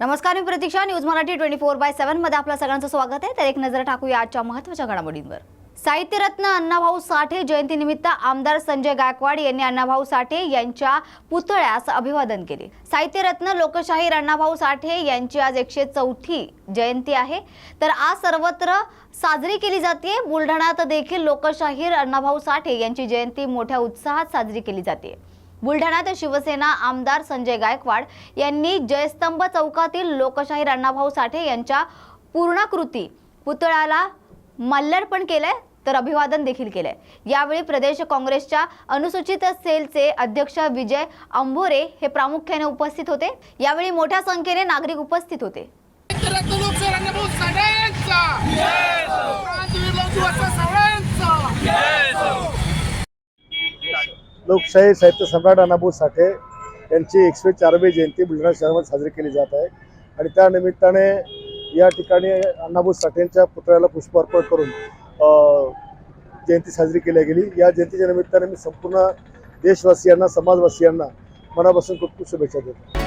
नमस्कार मी Pratiksha. News Marathi twenty four by सेव्हनमध्ये आपलं सगळ्यांचं स्वागत आहे. तर एक नजर टाकूया आजच्या महत्त्वाच्या घडामोडींवर. साहित्यरत्न अण्णाभाऊ साठे जयंतीनिमित्त आमदार संजय गायकवाड यांनी अण्णाभाऊ साठे यांच्या पुतळ्यास अभिवादन केले. साहित्यरत्न लोकशाहीर अण्णाभाऊ साठे यांची आज एकशे चौथी जयंती आहे. तर आज सर्वत्र साजरी केली जाते. बुलढाण्यात देखील लोकशाहीर अण्णाभाऊ साठे यांची जयंती मोठ्या उत्साहात साजरी केली जाते. बुलढाण्यात शिवसेना आमदार संजय गायकवाड यांनी जयस्तंभ चौकातील लोकशाहीर अण्णाभाऊ साठे यांच्या पूर्णाकृती पुतळ्याला माल्यार्पण केलंय तर अभिवादन देखील केलंय. यावेळी प्रदेश काँग्रेसच्या अनुसूचित सेलचे अध्यक्ष विजय अंभोरे हे प्रामुख्याने उपस्थित होते. यावेळी मोठ्या संख्येने नागरिक उपस्थित होते. लोकशाही साहित्य सम्राट अण्णाभाऊ साठे यांची एकशे चारवी जयंती बुलढाणा शहरामध्ये साजरी केली जात आहे. आणि त्या निमित्ताने या ठिकाणी अण्णाभाऊ साठेंच्या पुतळ्याला पुष्प अर्पण करून जयंती साजरी केली गेली. या जयंतीच्या निमित्ताने मी संपूर्ण देशवासियांना समाजवासियांना मनापासून खूप खूप शुभेच्छा देतो.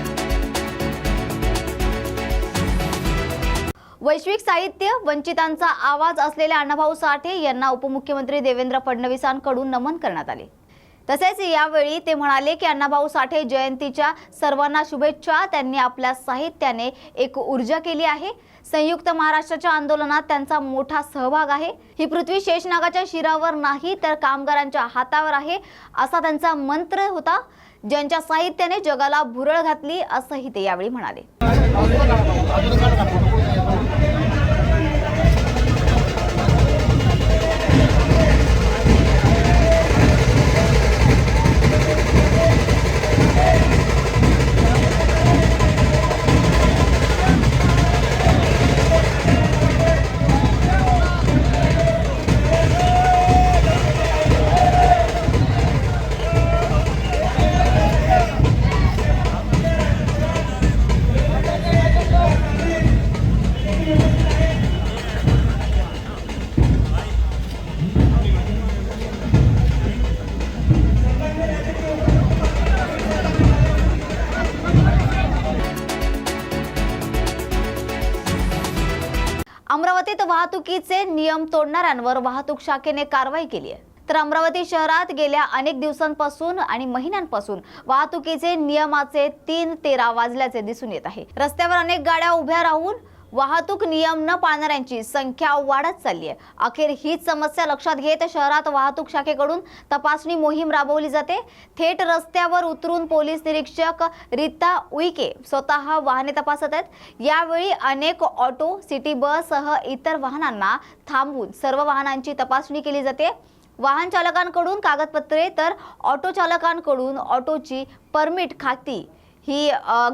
वैश्विक साहित्य वंचितांचा आवाज असलेल्या अण्णाभाऊ साठे यांना उपमुख्यमंत्री देवेंद्र फडणवीसांकडून नमन करण्यात आले. तसेच यावेळी ते म्हणाले की अण्णाभाऊ साठे जयंतीच्या सर्वांना शुभेच्छा. त्यांनी आपल्या साहित्याने एक ऊर्जा केली आहे. संयुक्त महाराष्ट्राच्या आंदोलनात त्यांचा मोठा सहभाग आहे. ही पृथ्वी शेषनागाच्या शिरावर नाही तर कामगारांच्या हातावर आहे असा त्यांचा मंत्र होता. ज्यांच्या साहित्याने जगाला भुरळ घातली असंही ते यावेळी म्हणाले. वाहतुकीचे नियम तोडणाऱ्यांवर वाहतूक शाखेने कारवाई केली आहे. तर अमरावती शहरात गेल्या अनेक दिवसांपासून आणि महिन्यांपासून वाहतुकीचे नियमाचे तीन तेरा वाजल्याचे दिसून येत आहे. रस्त्यावर अनेक गाड्या उभ्या राहून वाहतूक नियम न पाळणाऱ्यांची संख्या वाढत चालली आहे अखेर हीच समस्या लक्षात घेत शहरात वाहतूक शाखेकडून तपासणी मोहीम राबवली जाते. थेट रस्त्यावर उतरून पोलीस निरीक्षक रीता उईके स्वतः वाहने तपासत आहेत. यावेळी अनेक ऑटो सिटी बससह इतर वाहनांना थांबवून सर्व वाहनांची तपासणी केली जाते. वाहन चालकांकडून कागदपत्रे तर ऑटो चालकांकडून ऑटोची परमिट खाती ही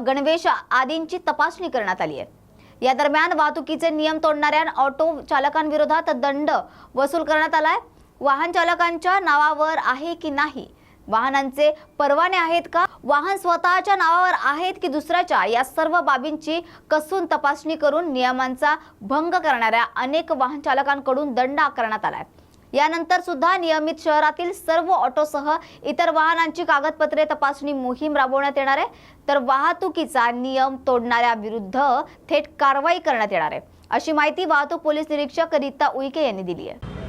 गणवेश आदींची तपासणी करण्यात आली आहे. या दरम्यान वाहतुकीचे नियम तोडणाऱ्या ऑटो चालकांविरोधात दंड वसूल करण्यात आलाय. वाहन चालकांच्या नावावर आहे की नाही? वाहनांचे परवाने आहेत का? वाहन स्वतःच्या नावावर आहेत की दुसऱ्याच्या? या सर्व बाबींची कसून तपासणी करून नियमांचा भंग करणाऱ्या अनेक वाहन चालकांकडून दंड आकारण्यात आलाय. यानंतर सुद्धा नियमित शहरातील सर्व ऑटोसह इतर वाहनांची कागदपत्रे तपासणी मोहीम राबवण्यात येणार आहे. तर वाहतुकीचा नियम तोडणाऱ्या विरुद्ध थेट कारवाई करण्यात येणार आहे. अशी माहिती वाहतूक पोलीस निरीक्षक रीता उईके यांनी दिली आहे.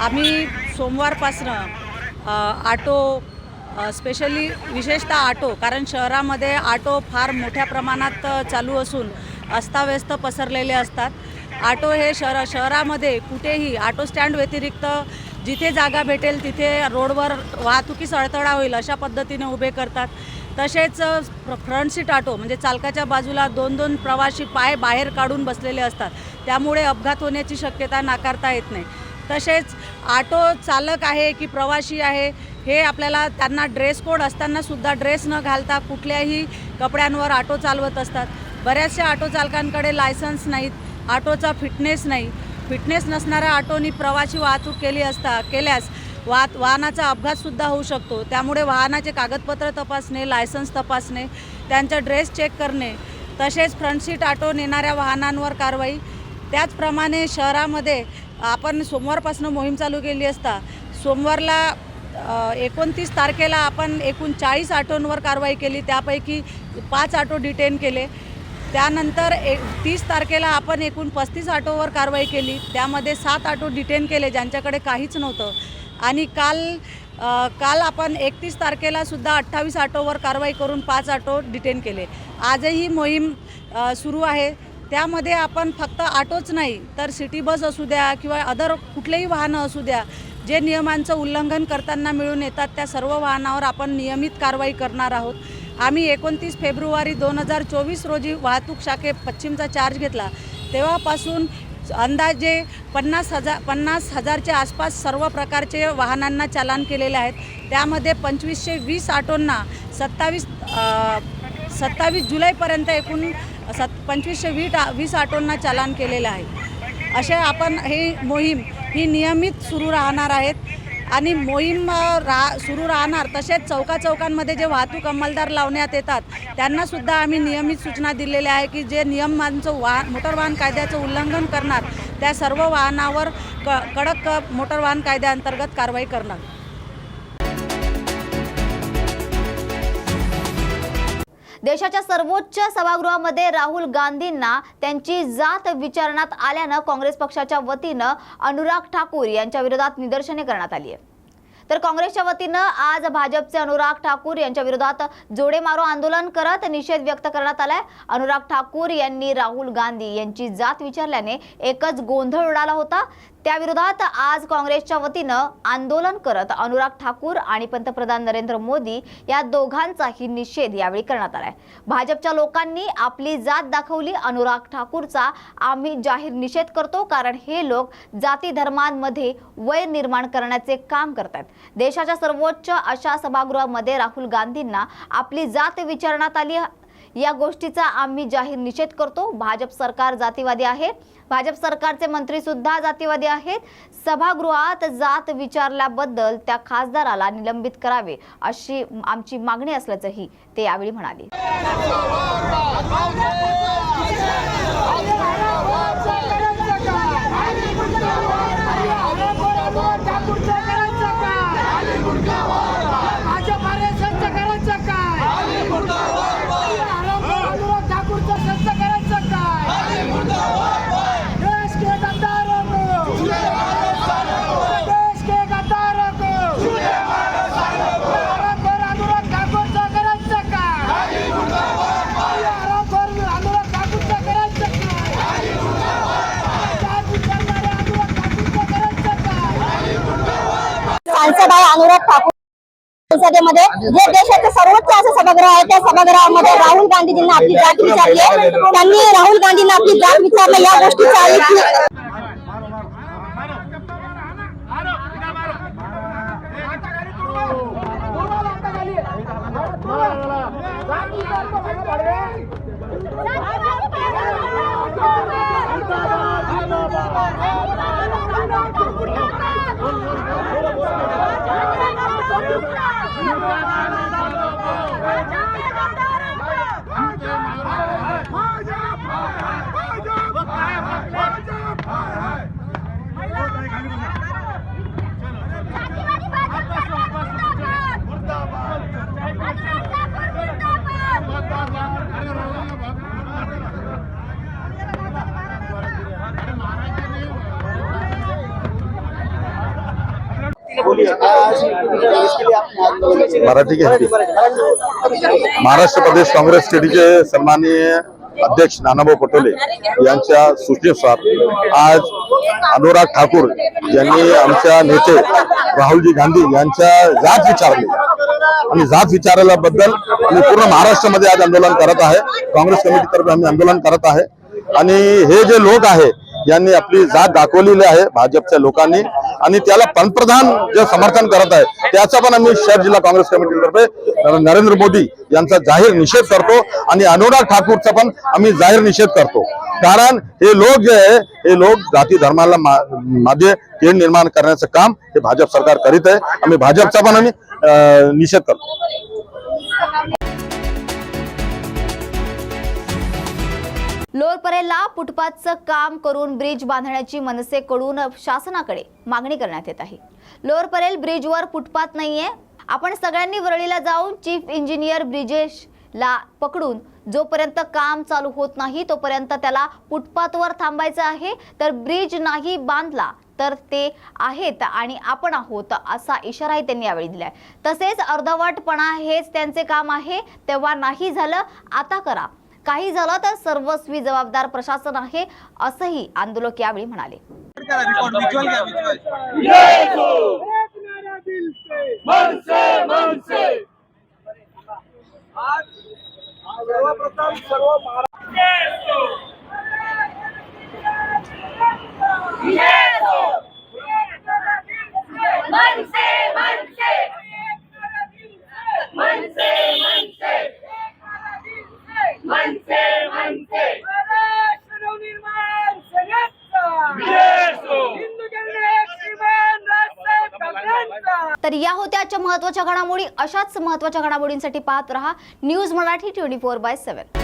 आम्ही सोमवारपासनं आटो स्पेशली विशेषतः आटो कारण शहरामध्ये आटो फार मोठ्या प्रमाणात चालू असून अस्ताव्यस्त पसरलेले असतात. आटो हे शहर शहरामध्ये कुठेही ऑटो स्टँड व्यतिरिक्त जिथे जागा भेटेल तिथे रोडवर वाहतुकीस अडथळा होईल अशा पद्धतीने उभे करतात. तसेच फ्र- फ्रंट सीट आटो म्हणजे चालकाच्या बाजूला दोन दोन प्रवासी पाय बाहेर काढून बसलेले असतात. त्यामुळे अपघात होण्याची शक्यता नाकारता येत नाही. तसेच ऑटो चालक आहे की प्रवासी आहे हे आपल्याला त्यांना ड्रेस कोड असतानासुद्धा ड्रेस न घालता कुठल्याही कपड्यांवर ऑटो चालवत असतात. बऱ्याचशा ऑटो चालकांकडे लायसन्स नाहीत ऑटोचा फिटनेस नाही. फिटनेस नसणाऱ्या ऑटोनी प्रवासी वाहतूक केली असता केल्यास वाहत वाहनाचा अपघातसुद्धा होऊ शकतो. त्यामुळे वाहनाचे कागदपत्र तपासणे लायसन्स तपासणे त्यांचा ड्रेस चेक करणे तसेच फ्रंट सीट ऑटो नेणाऱ्या वाहनांवर कारवाई त्याचप्रमाणे शहरामध्ये आपण सोमवारपासून मोहीम चालू केली असता सोमवारला एकोणतीस तारखेला आपण एकूण चाळीस ऑटोंवर कारवाई केली त्यापैकी पाच ऑटो डिटेन केले. त्यानंतर एक तीस तारखेला आपण एकूण पस्तीस ऑटोवर कारवाई केली. त्यामध्ये सात ऑटो डिटेन केले ज्यांच्याकडे काहीच नव्हतं. आणि काल आ, काल आपण एकतीस तारखेला सुद्धा अठ्ठावीस ऑटोवर कारवाई करून पाच ऑटो डिटेन केले. आजही मोहीम सुरू आहे. त्यामध्ये आपण फक्त ऑटोच नाही तर सिटी बस असू द्या किंवा अदर कुठलेही वाहनं असू द्या जे नियमांचं उल्लंघन करताना मिळून येतात त्या सर्व वाहनावर आपण नियमित कारवाई करणार आहोत. आम्ही एकोणतीस फेब्रुवारी दोन हजार चोवीस रोजी वाहतूक शाखे पश्चिमचा चार्ज घेतला. तेव्हापासून अंदाजे पन्नास हजार पन्नास हजारच्या आसपास सर्व प्रकारचे वाहनांना चालान केलेले आहेत. त्यामध्ये पंचवीसशे वीस ऑटोंना सत्तावीस सत्तावीस जुलैपर्यंत एकूण सत पंचवीसशे वीट वीस ऑटोंना चालान केलेलं आहे. असे आपण हे मोहीम ही नियमित सुरू राहणार आहेत. आणि मोहीम रा सुरू राहणार तसेच चौका चौकांमध्ये जे वाहतूक अंमलदार लावण्यात येतात त्यांनासुद्धा आम्ही नियमित सूचना दिलेल्या आहे की जे नियमांचं वाहन मोटर वाहन कायद्याचं उल्लंघन करणार त्या सर्व वाहनावर क कडक मोटर वाहन कायद्याअंतर्गत कारवाई करणार. देशाच्या सर्वोच्च सभागृहामध्ये राहुल गांधींना त्यांची जात विचारण्यात आल्यानं काँग्रेस पक्षाच्या वतीनं अनुराग ठाकूर यांच्या विरोधात निदर्शने करण्यात आली आहे. तर काँग्रेसच्या वतीनं आज भाजपचे अनुराग ठाकूर यांच्या विरोधात जोडे मारो आंदोलन करत निषेध व्यक्त करण्यात आलाय. अनुराग ठाकूर यांनी राहुल गांधी यांची जात विचारल्याने एकच गोंधळ उडाला होता. त्याविरोधात आज काँग्रेसच्या वतीनं आंदोलन करत अनुराग ठाकूर आणि पंतप्रधान नरेंद्र मोदी या दोघांचाही निषेध यावेळी करण्यात आलाय. भाजपच्या लोकांनी आपली जात दाखवली अनुराग ठाकूरचा आम्ही जाहीर निषेध करतो कारण हे लोक जाती धर्मांमध्ये वैर निर्माण करण्याचे काम करतात देशाच्या सर्वोच्च अशा सभागृहामध्ये राहुल गांधींना आपली जात विचारण्यात आली या गोष्टीचा आम्ही जाहीर निषेध करतो भाजप सरकार जातीवादी आहे भाजप सरकारचे मंत्री सुद्धा जातीवादी आहेत सभागृहात जात विचारल्याबद्दल त्या खासदाराला निलंबित करावे अशी आमची मागणी असल्याचंही ते यावेळी म्हणाले सांसद भाई अनुराग ठाकूर संसदेमध्ये. जे देशाचे सर्वोच्च असं सभागृह आहे. त्या सभागृहामध्ये राहुल गांधीजींना आपली जात विचारली आहे. त्यांनी राहुल गांधींना आपली जात विचारलं. या गोष्टीचा एक 中国共产党中央党校报，党校报，党校，党校报，मराठी महाराष्ट्र प्रदेश काँग्रेस टीडीचे सन्माननीय अध्यक्ष नानाभाऊ पटोले यांच्या सूचनेनुसार आज अनुराग ठाकूर यांनी आमच्या नेते राहुलजी गांधी यांच्या जात विचारली. आणि जात विचारल्याबद्दल आम्ही पूर्ण महाराष्ट्रामध्ये आज आंदोलन करत आहे. काँग्रेस कमिटीतर्फे आम्ही आंदोलन करत आहे. आणि हे जे लोक आहे यांनी आपली जात दाखवलेली आहे भाजपच्या लोकांनी. आणि त्याला पंतप्रधान जे समर्थन करत आहे त्याचा पण आम्ही शहर जिल्हा काँग्रेस कमिटीतर्फे नरेंद्र मोदी यांचा जाहीर निषेध करतो आणि अनुराग ठाकूरचा पण आम्ही जाहीर निषेध करतो. कारण हे लोक जे आहे हे लोक जाती धर्माला मध्ये तेढ निर्माण करण्याचं काम हे भाजप सरकार करीत आहे. आम्ही भाजपचा पण आम्ही अं, निषेध करतो. लोअर परेलला फुटपाथचं काम करून ब्रिज बांधण्याची मनसेकडून शासनाकडे मागणी करण्यात येत आहे. लोअर परेल ब्रिजवर फुटपाथ नाहीये. आपण सगळ्यांनी वरळीला जाऊन चीफ इंजिनियर ब्रिजेशला पकडून जोपर्यंत काम चालू होत नाही तोपर्यंत त्याला फुटपाथवर थांबायचं आहे. तर ब्रिज नाही बांधला तर ते आहेत आणि आपण आहोत असा इशाराही त्यांनी यावेळी दिलाय. तसेच अर्धवटपणा हेच त्यांचे काम आहे. तेव्हा नाही झालं आता करा. काही झालं तर सर्वस्वी जबाबदार प्रशासन आहे असंही आंदोलक यावेळी म्हणाले सर्वप्रथम सर्व महाराष्ट्र या होत्या आजच्या महत्त्वाच्या घडामोडी. अशाच महत्त्वाच्या घडामोडींसाठी पाहत रहा news Marathi twenty four by seven.